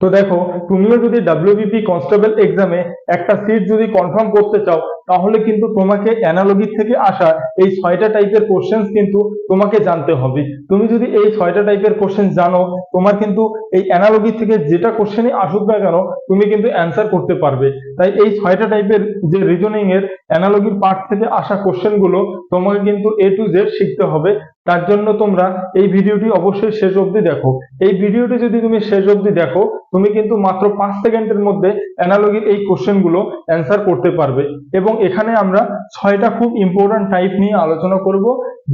তো দেখো তুমিও যদি ডাব্লিউবিপি কনস্টেবল এক্সামে একটা সিট যদি কনফার্ম করতে চাও তাহলে কিন্তু তোমাকে অ্যানালগি থেকে আসা এই ছয়টা টাইপের কোশ্চেন্স কিন্তু তোমাকে জানতে হবে। তুমি যদি এই ছয়টা টাইপের কোশ্চেন জানো, তোমার কিন্তু এই অ্যানালগি থেকে যেটা কোশ্চেনই আসুক না কেন, তুমি কিন্তু অ্যান্সার করতে পারবে। তাই এই ছয়টা টাইপের যে রিজনিং এর অ্যানালগির পার্ট থেকে আসা কোশ্চেনগুলো তোমাকে কিন্তু এ টু জেড শিখতে হবে। তার জন্য তোমরা এই ভিডিওটি অবশ্যই শেষ অবধি দেখো। এই ভিডিওটি যদি তুমি শেষ অবধি দেখো, তুমি কিন্তু মাত্র পাঁচ সেকেন্ডের মধ্যে অ্যানালগির এই কোশ্চেনগুলো অ্যান্সার করতে পারবে। এবং এখানে আমরা ছয়টা খুব ইম্পর্ট্যান্ট টাইপ নিয়ে আলোচনা করব,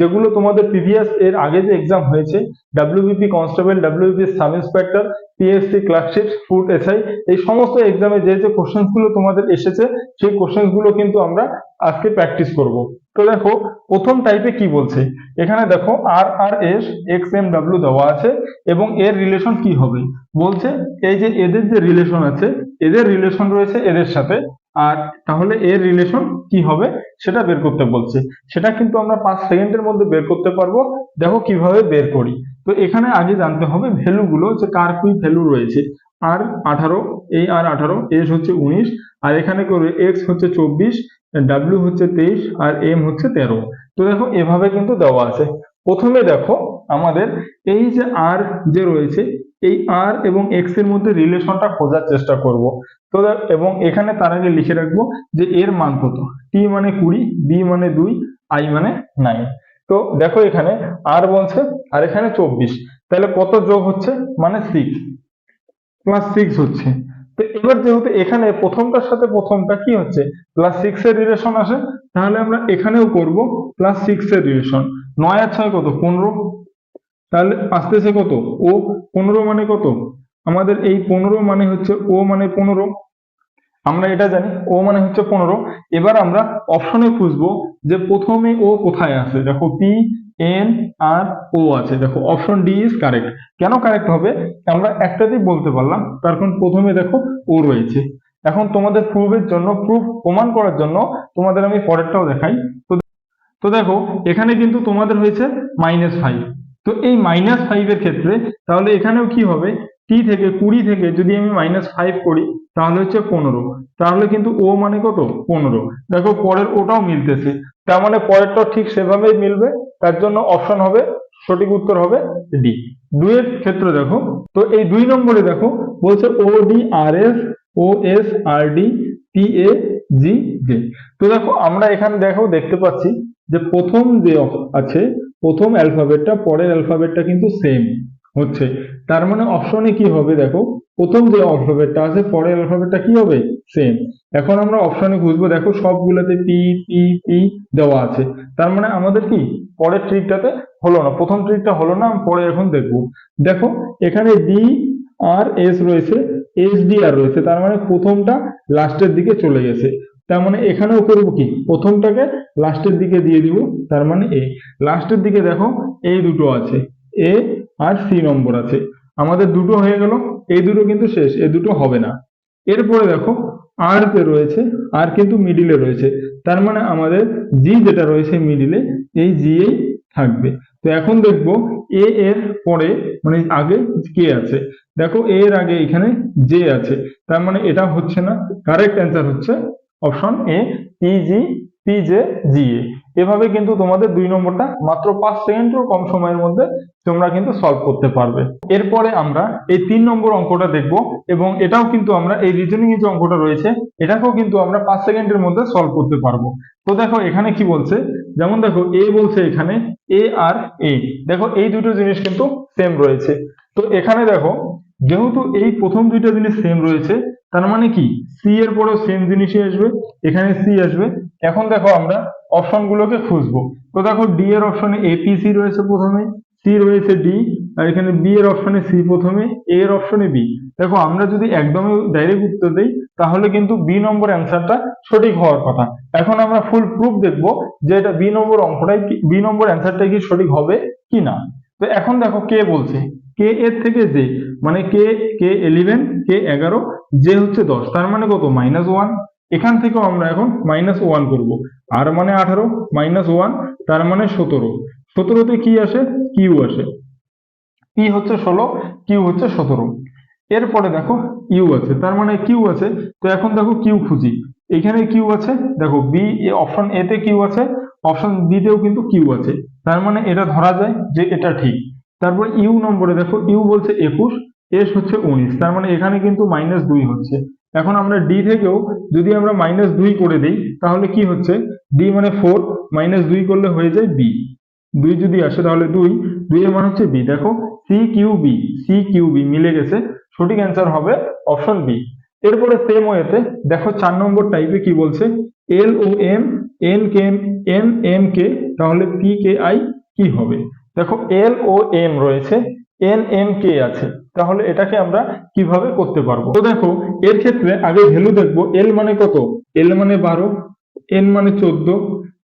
যেগুলো তোমাদের প্রিভিয়াস এর আগে যে এক্সাম হয়েছে WBP constable WBP sub inspector PSC clerkship food SI এই সমস্ত এক্সামে যে যে কোশ্চেনগুলো তোমাদের এসেছে, সেই কোশ্চেনগুলো কিন্তু আমরা আজকে প্র্যাকটিস করব। তো দেখো, প্রথম টাইপে কি বলছে? এখানে দেখো আর R S X M W দেওয়া আছে, এবং এর রিলেশন কি হবে? বলছে, এই যে এদের যে রিলেশন আছে, এদের রিলেশন রয়েছে এদের সাথে। আর তাহলে এর রিলেশন কি হবে? সেটা বের করতে বলছে। সেটা কিন্তু আমরা পাঁচ সেকেন্ডের মধ্যে বের করতে পারব। দেখো কীভাবে বের করি। তো এখানে আগে জানতে হবে ভ্যালুগুলো যে কার কি ভ্যালু রয়েছে। আর আঠারো, এই আর আঠারো এস হচ্ছে উনিশ, আর এখানে এক্স হচ্ছে চব্বিশ ডাব্লিউ হচ্ছে তেইশ, আর এম হচ্ছে তেরো। তো দেখো এভাবে কিন্তু দেওয়া আছে। প্রথমে দেখো আমাদের এই যে আর যে রয়েছে এই আর এবং এক্সের মধ্যে রিলেশনটা খোঁজার চেষ্টা করব। তো এবং এখানে তার আগে লিখে রাখব যে এর মান কত? টি মানে কুড়ি বি মানে দুই আই মানে নাইন তো দেখো এখানে আর বলছে আর এখানে চব্বিশ। তাহলে কত যোগ হচ্ছে? মানে সিক্স প্লাস সিক্স হচ্ছে। তো এবার যেহেতু এখানে প্রথমটার সাথে প্রথমটা কি হচ্ছে? প্লাস সিক্স এর রিলেশন আসে, তাহলে আমরা এখানেও করব প্লাস সিক্স এর রিলেশন নয় আর ছয় কত? পনেরো। তাহলে আসতেছে কত? ও পনেরো মানে কত? আমাদের এই পনেরো মানে হচ্ছে ও মানে পনেরো। আমরা এটা জানি, ও মানে হচ্ছে পনেরো। এবার আমরা অপশনে খুঁজবো যে প্রথমে ও কোথায় আছে। দেখো পি এন আর ও আছে। দেখো অপশন ডি ইজ কারেক্ট কেন কারেক্ট হবে? আমরা একটাতেই বলতে পারলাম, তার কারণ প্রথমে দেখো ও রয়েছে। এখন তোমাদের প্রুফের জন্য প্রুফ প্রমাণ করার জন্য তোমাদের আমি পরেরটাও দেখাই। তো তো দেখো, এখানে কিন্তু তোমাদের হয়েছে মাইনাস ফাইভ তো এই মাইনাস ফাইভের ক্ষেত্রে তাহলে এখানেও কি হবে? টি থেকে কুড়ি থেকে যদি আমি মাইনাস ফাইভ করি, তাহলে হচ্ছে পনেরো। তাহলে কিন্তু ও মানে কত? পনেরো। দেখো, পরের ওটাও মিলতেছে। তার মানে পরেরটাও ঠিক সেভাবেই মিলবে। তার জন্য অপশন হবে, সঠিক উত্তর হবে ডি দুইয়ের ক্ষেত্রে দেখো। তো এই দুই নম্বরে দেখো, বলছে O D R S O S R D P A G J তো দেখো, আমরা এখানে দেখো, দেখতে পাচ্ছি যে প্রথম যে আছে প্রথম অ্যালফাবেটটা পরের অ্যালফাবেটটা কিন্তু সেম হচ্ছে। তার মানে অপশনে কি হবে দেখো, প্রথম যে অ্যালফাবেটটা আছে, পরের অ্যালফাবেটটা কি হবে? সেম এখন আমরা অপশনে খুঁজবো, দেখো সবগুলোতে পি পি পি দেওয়া আছে। তার মানে আমাদের কি, পরের ট্রিকটাতে হলো না। প্রথম ট্রিকটা হলো না, আমি পরে এখন দেখব। দেখো, এখানে ডি আর এস রয়েছে এস ডি আর রয়েছে, তার মানে প্রথমটা লাস্টের দিকে চলে গেছে। তার মানে এখানেও করব কি? প্রথমটাকে লাস্টের দিকে দিয়ে দিব, তার মানে এ লাস্টের দিকে দেখো এই দুটো আছে এ আর সি নম্বর আছে। আমাদের দুটো হয়ে গেল এই দুটো কিন্তু শেষ এ দুটো হবে না। এরপরে দেখো আর তে রয়েছে আর কিন্তু মিডিলে রয়েছে। তার মানে আমাদের জি যেটা রয়েছে মিডিলে এই জি এই থাকবে। তো এখন দেখব এ এর পরে মানে আগে কে আছে। দেখো এর আগে এখানে জে আছে। তার মানে এটা হচ্ছে না কারেক্ট অ্যান্সার হচ্ছে option A PJ P J G A এভাবে কিন্তু তোমাদের দুই নম্বরটা মাত্র পাঁচ সেকেন্ডেরও কম সময়ের মধ্যে তোমরা কিন্তু সলভ করতে পারবে। এরপরে আমরা এই তিন নম্বর অঙ্কটা দেখব এবং এটাও কিন্তু আমরা এই রিজনিং যে অঙ্কটা রয়েছে, এটাকেও কিন্তু আমরা পাঁচ সেকেন্ডের মধ্যে সলভ করতে পারব। তো দেখো এখানে কি বলছে? যেমন দেখো এ বলছে এখানে এ আর এ দেখো, এই দুটো জিনিস কিন্তু সেম রয়েছে। তো এখানে দেখো, যেহেতু এই প্রথম দুইটা জিনিস সেম রয়েছে তার মানে কি? সি এর পরেও সেম জিনিসই আসবে, এখানে সি আসবে। এখন দেখো আমরা অপশন গুলোকে খুঁজবো। তো দেখো ডি এর অপশনে এপিসি রয়েছে প্রথমে সি রয়েছে ডি আর এখানে বি এর অপশনে সি প্রথমে এ এর অপশনে বি দেখো আমরা যদি একদমই ডাইরেক্ট উত্তর দেই, তাহলে কিন্তু বি নম্বর অ্যান্সারটা সঠিক হওয়ার কথা। এখন আমরা ফুল প্রুফ দেখব যে এটা বি নম্বর অঙ্কটাই বি নম্বর অ্যান্সারটা কি সঠিক হবে কি না তো এখন দেখো কে বলছে? কে এর থেকে জে মানে কে কে ইলেভেন কে এগারো যে হচ্ছে দশ, তার মানে কত? মাইনাস ওয়ান এখান থেকেও আমরা এখন মাইনাস ওয়ান করব। আর মানে আঠারো মাইনাস ওয়ান তার মানে সতেরো। সতেরোতে কি আসে? কিউ আসে। পি হচ্ছে ষোলো কিউ হচ্ছে সতেরো। এরপরে দেখো ইউ আছে। তার মানে কিউ আছে। তো এখন দেখো কিউ খুঁজি। এখানে কিউ আছে। দেখো বি অপশন এতে কিউ আছে। অপশন বিতেও কিন্তু কিউ আছে। তার মানে এটা ধরা যায় যে এটা ঠিক। তারপর ইউ নম্বরে দেখো, ইউ বলছে একুশ, এস হচ্ছে উনিশ। তার মানে এখানে কিন্তু মাইনাস দুই হচ্ছে। এখন আমরা ডি থেকেও যদি আমরা মাইনাস দুই করে দিই, তাহলে কি হচ্ছে? ডি মানে ফোর মাইনাস দুই করলে হয়ে যায় বি দুই যদি আসে তাহলে দুই দুই এর মান হচ্ছে বি দেখো C Q B C Q B মিলে গেছে। সঠিক অ্যান্সার হবে অপশন বি এরপরে সেম ওয়েতে দেখো চার নম্বর টাইপে কি বলছে? L O M N K M M K তাহলে পি কে আই কি হবে? দেখো এল ও এম রয়েছে। এন এম কে আছে? তাহলে এটাকে আমরা কীভাবে করতে পারব? তো দেখো, এর ক্ষেত্রে আগে ভ্যালু দেখব এল মানে কত? এল মানে বারো এন মানে চোদ্দ,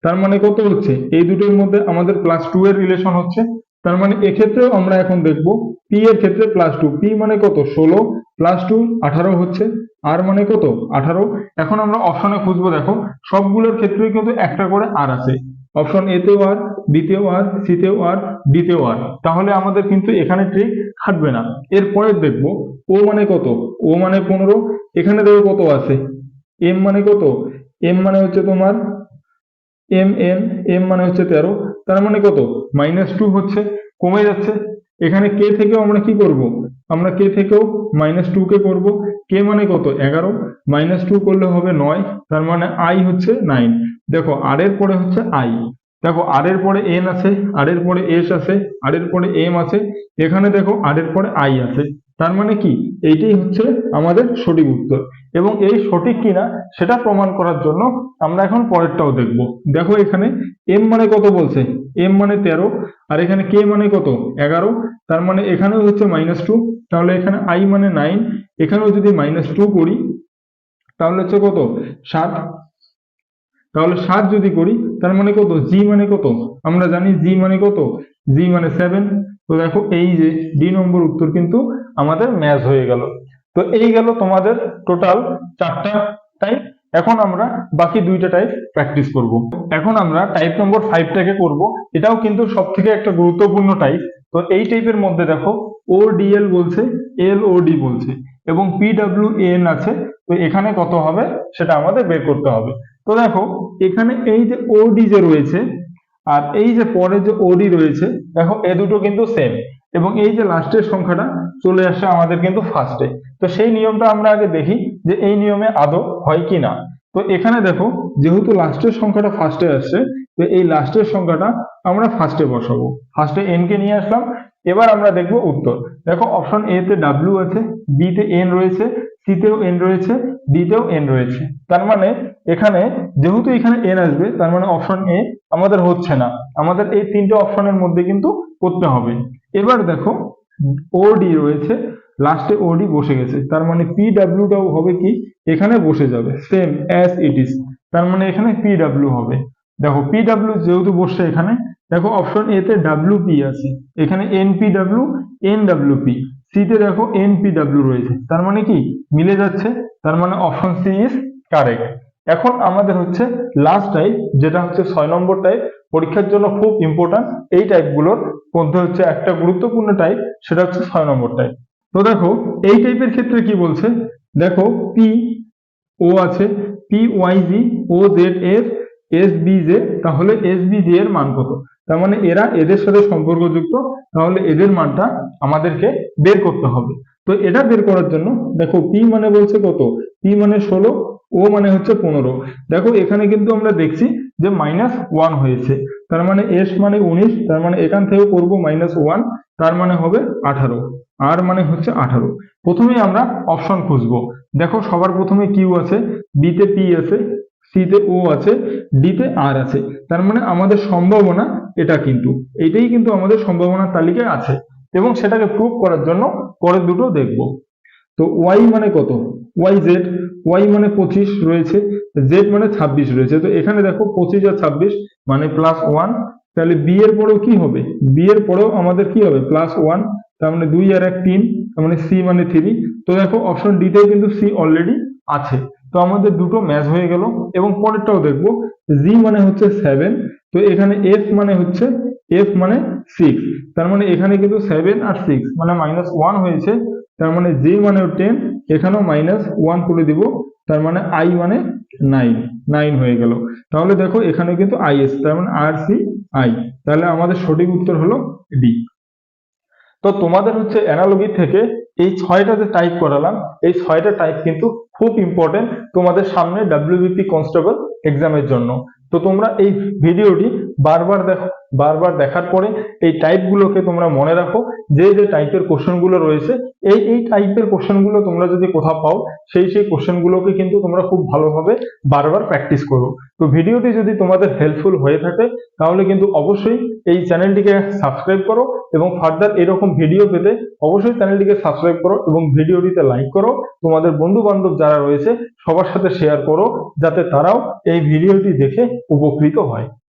তার মানে কত হচ্ছে? এই দুটোর মধ্যে আমাদের প্লাস টু এর রিলেশন হচ্ছে। তার মানে এক্ষেত্রেও আমরা এখন দেখব পি এর ক্ষেত্রে প্লাস টু পি মানে কত? ষোলো প্লাস টু আঠারো হচ্ছে। আর মানে কত? আঠারো। এখন আমরা অপশনে খুঁজবো, দেখো, সবগুলোর ক্ষেত্রেই কিন্তু একটা করে আর আছে। অপশন এ তেও আর বিতেও আর সিতেও আর ডিতেও আর। তাহলে আমাদের কিন্তু এখানে ট্রিক খাটবে না। এরপরে দেখব ও মানে কত? ও মানে পনেরো। এখানে দেখো কত আছে? এম মানে কত? এম মানে হচ্ছে তোমার এম এন এম মানে হচ্ছে তেরো। তার মানে কত? মাইনাস টু হচ্ছে, কমে যাচ্ছে। এখানে কে থেকেও আমরা কি করব? আমরা কে থেকেও মাইনাস টু কে করব। কে মানে কত? এগারো। মাইনাস টু করলে হবে নয়। তার মানে আই হচ্ছে নাইন দেখো আর এর পরে হচ্ছে আই দেখো আর এর পরে এন আছে আর এর পরে এস আছে আর এর পরে এম আছে। এখানে দেখো আর এর পরে আই আছে। তার মানে কি? এইটাই হচ্ছে আমাদের সঠিক উত্তর। এবং এই সঠিক কিনা, সেটা প্রমাণ করার জন্য আমরা এখন পরেরটাও দেখব। দেখো এখানে এম মানে কত বলছে? এম মানে তেরো, আর এখানে কে মানে কত? এগারো। তার মানে এখানেও হচ্ছে মাইনাস টু তাহলে এখানে আই মানে নাইন এখানেও যদি মাইনাস টু করি, তাহলে হচ্ছে কত? সাত। তাহলে সাত যদি করি, তার মানে কত? জি মানে কত? আমরা জানি জি মানে কত? জি মানে সেভেন তো দেখো এই যে ডি নম্বর উত্তর কিন্তু আমাদের ম্যাচ হয়ে গেল। তো এই গেল তোমাদের টোটাল চারটা টাইপ এখন আমরা বাকি দুইটা টাইপ প্র্যাকটিস করব। এখন আমরা টাইপ নম্বর ফাইভটাকে করব। এটাও কিন্তু সব থেকে একটা গুরুত্বপূর্ণ টাইপ তো এই টাইপের মধ্যে দেখো ও ডিএল বলছে এল ও ডি বলছে এবং পি ডাব্লিউ এন আছে। তো এখানে কত হবে? সেটা আমাদের বের করতে হবে। তো দেখো, এখানে এই যে ওডি যে রয়েছে, আর এই যে পরে যে ওডি রয়েছে, দেখো এ দুটো কিন্তু সেম এবং এই যে লাস্টের সংখ্যাটা চলে আসে আমাদের কিন্তু ফার্স্টে তো সেই নিয়মটা আমরা আগে দেখি যে এই নিয়মে আদৌ হয় কি না। তো এখানে দেখো, যেহেতু লাস্টের সংখ্যাটা ফার্স্টে আসছে, তো এই লাস্টের সংখ্যাটা আমরা ফার্স্টে বসাবো। ফার্স্টে এন কে নিয়ে আসলাম, এবার আমরা দেখব উত্তর। দেখো অপশন এ তে ডাব্লিউ আছে বি তে এন রয়েছে সি তেও এন রয়েছে ডি তেও এন রয়েছে। তার মানে এখানে যেহেতু এখানে এন আসবে, তার মানে অপশন এ আমাদের হচ্ছে না। আমাদের এই তিনটে অপশনের মধ্যে কিন্তু করতে হবে। এবার দেখো ওডি রয়েছে লাস্টে ওডি বসে গেছে। তার মানে পি ডাব্লিউটাও হবে কি? এখানে বসে যাবে। সেম অ্যাজ ইট ইজ তার মানে এখানে পি ডাব্লিউ হবে। দেখো পি ডাব্লিউ যেহেতু বসছে এখানে, দেখো অপশন এ তে ডাব্লিউ পি আছে। এখানে N P W N W P C তে দেখো এন পি ডাব্লিউ রয়েছে। তার মানে কি? মিলে যাচ্ছে। তার মানে অপশন সি ইজ কারেক্ট এখন আমাদের হচ্ছে লাস্ট টাইপ যেটা হচ্ছে ছয় নম্বর টাইপ পরীক্ষার জন্য খুব ইম্পর্ট্যান্ট এই টাইপগুলোর মধ্যে হচ্ছে একটা গুরুত্বপূর্ণ টাইপ সেটা হচ্ছে ছয় নম্বর টাইপ তো দেখো, এই টাইপের ক্ষেত্রে কি বলছে? দেখো পি ও আছে। P Y G O Z S S B J তাহলে এস বি জে এর মান কত? তার মানে এরা এদের সাথে সম্পর্কযুক্ত, তাহলে এদের মানটা আমাদেরকে বের করতে হবে। তো এটা বের করার জন্য দেখো পি মানে বলছে কত? পি মানে ষোলো ও মানে হচ্ছে পনেরো। দেখো এখানে কিন্তু আমরা দেখছি যে মাইনাস ওয়ান হয়েছে। তার মানে এস মানে উনিশ, তার মানে এখান থেকে করব মাইনাস ওয়ান তার মানে হবে আঠারো। আর মানে হচ্ছে আঠারো। প্রথমে আমরা অপশন খুঁজবো। দেখো সবার প্রথমে কিউ আছে বিতে পি আছে সিতে ও আছে ডিতে আর আছে। তার মানে আমাদের সম্ভাবনা এটা কিন্তু। এটাই কিন্তু আমাদের সম্ভাবনার তালিকায় আছে এবং সেটাকে প্রুভ করার জন্য পরের দুটো দেখব। তো ওয়াই মানে কত? ওয়াই জেড ওয়াই মানে পঁচিশ রয়েছে জেড মানে ছাব্বিশ রয়েছে। তো এখানে দেখো পঁচিশ আর ছাব্বিশ মানে প্লাস ওয়ান তাহলে বি এর পরেও কি হবে? বি এর পরেও আমাদের কি হবে? প্লাস ওয়ান তার মানে দুই আর এক তিন, তার মানে সি মানে থ্রি তো দেখো অপশন ডিতে কিন্তু সি অলরেডি আছে। তো আমাদের দুটো ম্যাচ হয়ে গেল এবং পরেরটাও দেখব। জি মানে হচ্ছে সেভেন তো এখানে এফ মানে হচ্ছে এফ মানে সিক্স তার মানে এখানে কিন্তু সেভেন আর সিক্স মানে মাইনাস ওয়ান হয়েছে, তার মানে জি মানে টেন এখানেও মাইনাস ওয়ান করে দিব, তার মানে আই মানে নাইন নাইন হয়ে গেল। তাহলে দেখো এখানে কিন্তু আই এস তার মানে আর সি আই তাহলে আমাদের সঠিক উত্তর হলো ডি তো তোমাদের হচ্ছে অ্যানালজি থেকে এই ছয়টা যে টাইপ করালাম। এই ছয়টা টাইপ কিন্তু খুব ইম্পর্টেন্ট তোমাদের সামনে ডাব্লিউবিপি কনস্টেবল এক্সামের জন্য। তো তোমরা এই ভিডিওটি বারবার দেখো, বারবার দেখার পরে এই টাইপগুলোকে তোমরা মনে রাখো, যে যে টাইপের কোশ্চেনগুলো রয়েছে, এই এই টাইপের কোশ্চেনগুলো তোমরা যদি কোথাও পাও, সেই সেই কোশ্চেনগুলোকে কিন্তু তোমরা খুব ভালোভাবে বারবার প্র্যাকটিস করো। তো ভিডিওটি যদি তোমাদের হেল্পফুল হয়ে থাকে, তাহলে কিন্তু অবশ্যই এই চ্যানেলটিকে সাবস্ক্রাইব করো এবং ফার্দার এরকম ভিডিও পেতে অবশ্যই চ্যানেলটিকে সাবস্ক্রাইব করো এবং ভিডিওটিতে লাইক করো। তোমাদের বন্ধু বান্ধব যারা রয়েছে, সবার সাথে শেয়ার করো, যাতে তারাও এই ভিডিওটি দেখে উপকৃত হয়।